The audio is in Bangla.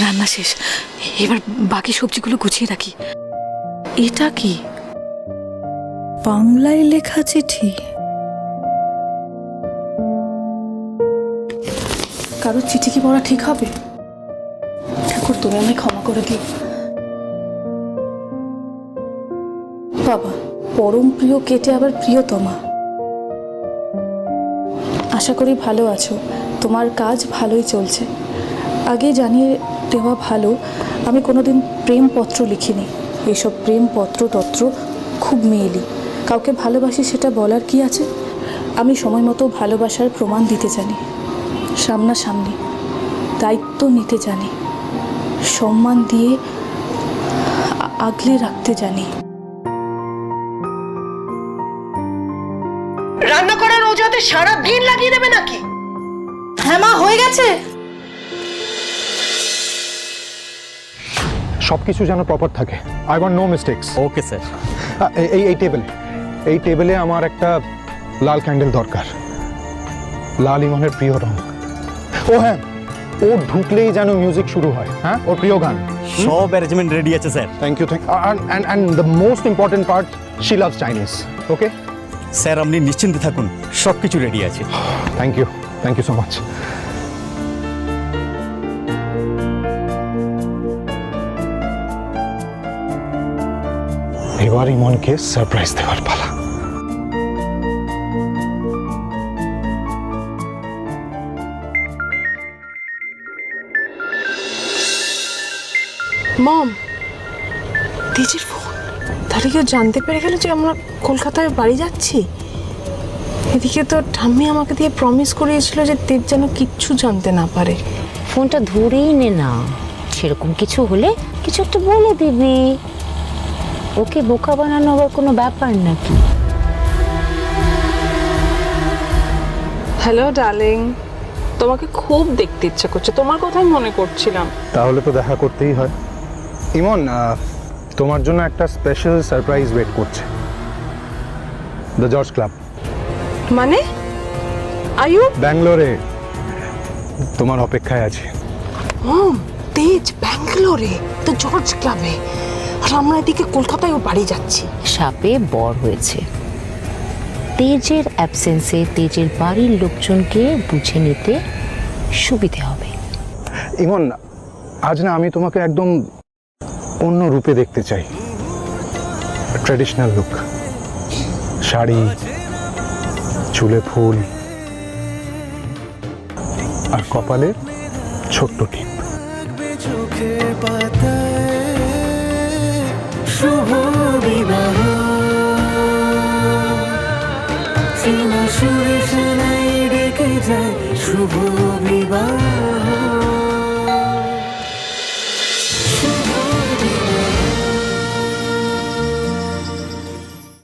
রান্না শেষ। এবার বাকি সবজিগুলো গুছিয়ে রাখি। এটা কি? বাংলায় লেখা চিঠি। কারও চিঠি কি পড়া ঠিক হবে? ঠাকুর তুমি আমায় ক্ষমা করে দিও। বাবা পরম প্রিয় কেটে আবার প্রিয়তমা। আশা করি ভালো আছো। তোমার কাজ ভালোই চলছে। আগে জানিয়ে দেওয়া ভালো আমি কোনোদিন প্রেমপত্র লিখিনি। এসব প্রেমপত্র তত্র খুব মেয়েলি। কাউকে ভালোবাসি সেটা বলার কি আছে? আমি সময় মতো ভালোবাসার প্রমাণ দিতে জানি। সামনাসামনি দায়িত্ব নিতে জানি। সম্মান দিয়ে আগলে রাখতে জানি। রান্না করার অজুহাতে সারা দিন লাগিয়ে দেবে নাকি? হ্যাঁ মা হয়ে গেছে। সব কিছু যেন প্রপার থাকে। I want no mistakes okay sir এই এই টেবিল এই টেবিলে আমার একটা লাল ক্যান্ডেল দরকার। লাল ইমনের প্রিয় রং। ও হ্যাঁ ও ঢুকলেই যেন মিউজিক শুরু হয় হ্যাঁ? ওর প্রিয় গান। সব অ্যারেঞ্জমেন্ট রেডি আছে sir thank you thank and and the most important part she loves Chinese okay sir আপনি নিশ্চিন্তে থাকুন সব কিছু রেডি আছে। Thank you thank you so much এবার ইমনকে সারপ্রাইজ দেওয়ার পালা। মম তেজের ফোন। তাহলে কেউ জানতে পেরে গেল যে আমরা কলকাতায় বাড়ি যাচ্ছি? এদিকে তো ঠাম্মি আমাকে দিয়ে প্রমিস করিয়েছিল যে তেজ যেন কিচ্ছু জানতে না পারে। ফোনটা ধরেই নে না। সেরকম কিছু হলে কিছু একটা বলে দিবি। ওকে বোকা বানানো আবার কোনো ব্যাপার নাকি? হ্যালো ডার্লিং তোমাকে খুব দেখতে ইচ্ছে করছে। তোমার কথাই মনে করছিলাম। তাহলে তো দেখা করতেই হয়। ইমন তোমার জন্য একটা স্পেশাল সারপ্রাইজ ওয়েট করছে। দ্য জর্জ ক্লাব মানে? আয়ু ব্যাঙ্গালোরে। তোমার অপেক্ষায় আছে। তেজ ব্যাঙ্গালোরে দ্য জর্জ ক্লাবে আর আমরা এদিকে কলকাতায় ও বাড়ি যাচ্ছি। সাপে বর হয়েছে। তেজের অ্যাবসেন্সে তেজের বাড়ির লোকজনকে বুঝে নিতে সুবিধে হবে। ইমন আজ না আমি তোমাকে একদম অন্য রূপে দেখতে চাই। ট্র্যাডিশনাল লুক শাড়ি চুলে ফুল আর কপালে ছোট্ট টিপ। চোখে পাতায় সুরে সেনাই ডেকে যায় শুভ বিবাহ।